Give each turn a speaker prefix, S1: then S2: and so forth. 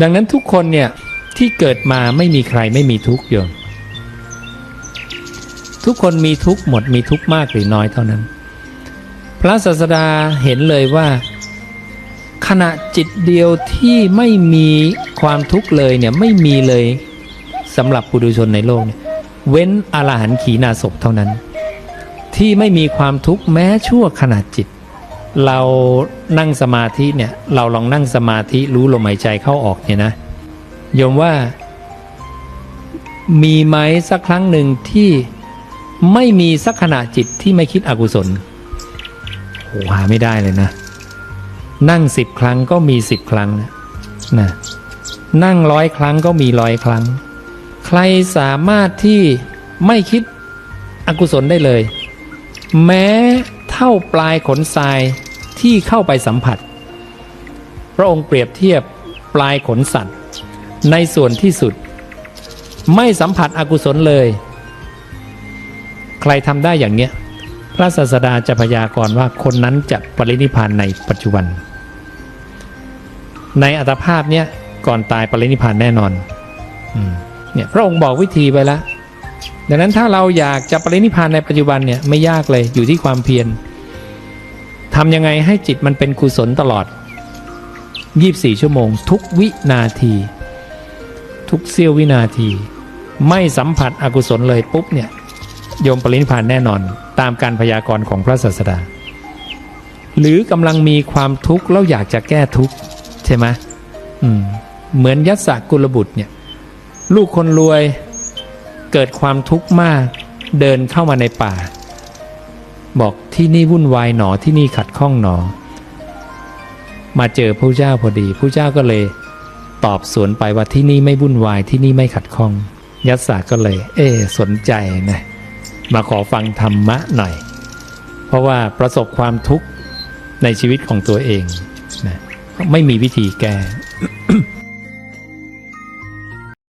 S1: ดังนั้นทุกคนเนี่ยที่เกิดมาไม่มีใครไม่มีทุกข์โยมทุกคนมีทุกข์หมดมีทุกข์มากหรือน้อยเท่านั้น พระศาสดาเห็นเลยว่า ขณะจิตเดียวที่ไม่มีความทุกข์เลยเนี่ยไม่มีเลยสำหรับปุถุชนในโลกเนี่ยเว้นอรหันต์ขีณาศพเท่านั้น ที่ไม่มีความทุกข์แม้ชั่วขณะจิต เรานั่งสมาธิเนี่ยเราลองนั่งสมาธิรู้ลมหายใจเข้าออกเนี่ยนะโยมว่า มีไหมสักครั้งหนึ่งที่ไม่มีสักขณะจิตที่ไม่คิดอกุศลโหหาไม่ได้เลยนะ นั่งสิบครั้งก็มีสิบครั้งนะนะนั่งร้อยครั้งก็มีร้อยครั้ง ใครสามารถที่ไม่คิดอกุศลได้เลย แม้เท่าปลายขนทราย ที่เข้าไปสัมผัส พระองค์เปรียบเทียบปลายขนสัตว์ ในส่วนที่สุด ไม่สัมผัสอกุศลเลย ใครทำได้อย่างเนี้ย พระศาสดาจะพยากรณ์ว่าคนนั้นจะปรินิพานในปัจจุบัน ในอัตภาพเนี้ยก่อนตายปรินิพานแน่นอนอเนี่ยพระองค์บอกวิธีไปแล้วดังนั้นถ้าเราอยากจะปรินิพานในปัจจุบันเนี่ยไม่ยากเลยอยู่ที่ความเพียร ทำยังไงให้จิตมันเป็นกุศลตลอด 24 ชั่วโมง ทุกวินาที ทุกเสี้ยววินาที ไม่สัมผัสอกุศลเลยปุ๊บเนี่ยโยมปรินิพานแน่นอนตามการพยากรณ์ของพระศาสดา หรือกำลังมีความทุกข์แล้วอยากจะแก้ทุกข์ใช่ไหมมเหมือนยัสสกุลบุตรเนี่ยลูกคนรวยเกิดความทุกข์มากเดินเข้ามาในป่า บอกที่นี่วุ่นวายหนอที่นี่ขัดข้องหนอ มาเจอพระเจ้าพอดีพระเจ้าก็เลยตอบสวนไปว่าที่นี่ไม่วุ่นวายที่นี่ไม่ขัดข้อง ยัสสาก็เลย เอสนใจนะมาขอฟังธรรมะหน่อย เพราะว่าประสบความทุกข์ในชีวิตของตัวเองนะไม่มีวิธีแก้